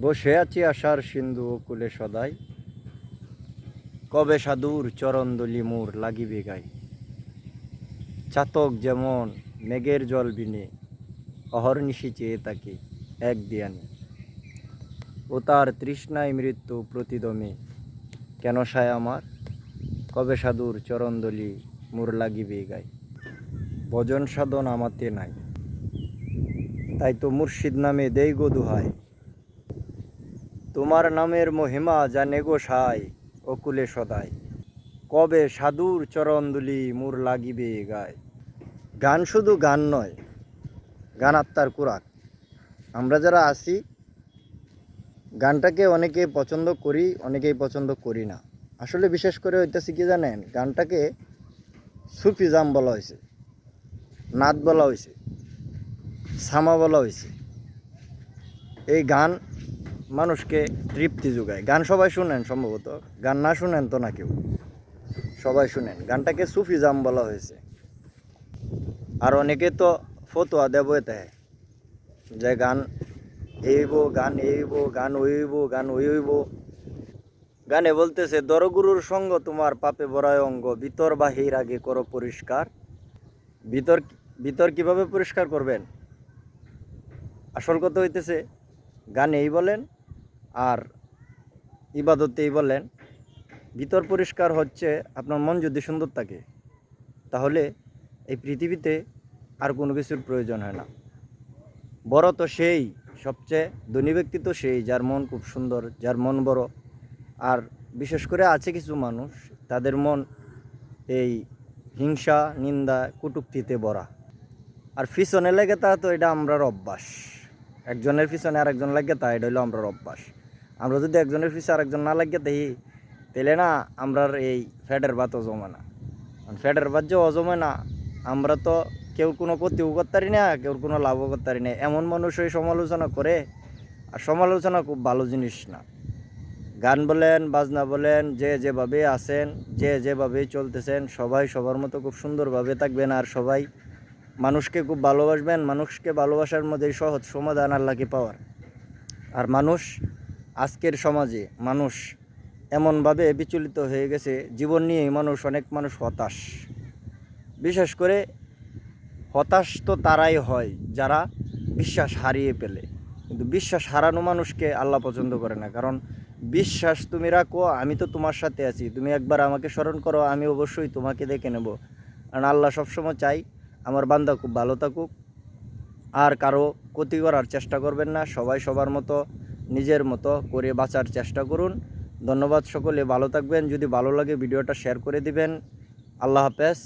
বসে আছি আশার সিন্ধু কুলে সদাই। কবে সাধুর চরণদলি মোর লাগিবে গাই। চাতক যেমন মেঘের জল বিনে, অহর্নিশি চেয়ে তাকে এক দিয়ানে। ও তার তৃষ্ণায় মৃত্যু প্রতিদমে, কেন সায় আমার? কবে সাধুর চরণদলি মোর লাগিবে গাই। ভজন সাধন আমাতে নাই। তাই তো মুর্শিদ নামে দেই গো দুহাই। তোমার নামের মহিমা জানে গো সাই, অকুলে সদাই। কবে সাধুর চরণদুলি মুর লাগিবে গায়। গান শুধু গান নয়, গান আত্মার কুরাক। আমরা যারা আছি, গানটাকে অনেকে পছন্দ করি, অনেকেই পছন্দ করি না। আসলে বিশেষ করে হইতেছে কি জানেন, গানটাকে সুফিজাম বলা হয়েছে নাদ বলা হয়েছে সামা বলা হয়েছে এই গান মানুষকে তৃপ্তি যোগায়। গান সবাই শুনেন সম্ভবত। গান না শুনেন তো না কেউ। সবাই শুনেন। গানটাকে সুফিজাম বলা হয়েছে। আর অনেকে তো ফতোয়া দেব এতে। যে গান এইব গান এইব, গান ওইব গান ওইব। গানে বলতেছে, দরগুরুর সঙ্গ তোমার পাপে বড়ায় অঙ্গ। ভিতর বাহির আগে করো পরিষ্কার। ভিতর ভিতর কীভাবে পরিষ্কার করবেন? আসল কথা হইতেছে, গানেই বলেন আর ইবাদতেই বলেন, ভিতর পরিষ্কার হচ্ছে আপনার মন যদি সুন্দর থাকে, তাহলে এই পৃথিবীতে আর কোনো কিছুর প্রয়োজন হয় না। বড় তো সেই, সবচেয়ে ধনী ব্যক্তি তো সেই, যার মন খুব সুন্দর, যার মন বড়। আর বিশেষ করে আছে কিছু মানুষ, তাদের মন এই হিংসা, নিন্দা, কুটুক্তিতে ভরা। আর পিছনে লেগে তা তো এটা আমরার অভ্যাস একজনের পিছনে আর একজন লাগে তা, এটা হলো আমরার অভ্যাস আমরা যদি একজনের পিছনে আরেকজন না লাগে তাই তাহলে না আমরার এই ফ্যাটের ভাত জমে না। ফ্যাটের ভাত যে অজমে না, আমরা তো কেউ কোনো ক্ষতিও করতে পারি না, কেউ কোনো লাভও করতে পারি না। এমন মানুষ ওই সমালোচনা করে, আর সমালোচনা খুব ভালো জিনিস না। গান বলেন, বাজনা বলেন, যে যেভাবে আছেন, যে যেভাবে চলতেছেন, সবাই সবার মতো খুব সুন্দরভাবে থাকবেন, আর সবাই মানুষকে খুব ভালোবাসবেন, মানুষকে ভালোবাসার মধ্যে সহজ সমাধান আল্লাহকে পাওয়ার। আর মানুষ আজকের সমাজে মানুষ এমনভাবে বিচলিত হয়ে গেছে, জীবন নিয়ে মানুষ, অনেক মানুষ হতাশ। বিশেষ করে হতাশ তো তারাই হয়, যারা বিশ্বাস হারিয়ে পেলে কিন্তু বিশ্বাস হারানো মানুষকে আল্লাহ পছন্দ করে না, কারণ বিশ্বাস তুমি রাখো, আমি তো তোমার সাথে আছি। তুমি একবার আমাকে স্মরণ করো, আমি অবশ্যই তোমাকে দেখে নেব। কারণ আল্লাহ সবসময় চাই আমার বান্দা খুব ভালো থাকুক। আর কারও ক্ষতি করার চেষ্টা করবেন না, সবাই সবার মতো নিজের মতো করে বাঁচার চেষ্টা করুন। ধন্যবাদ সকলে, ভালো থাকবেন। যদি ভালো লাগে, ভিডিওটা শেয়ার করে দিবেন। আল্লাহ হাফেজ।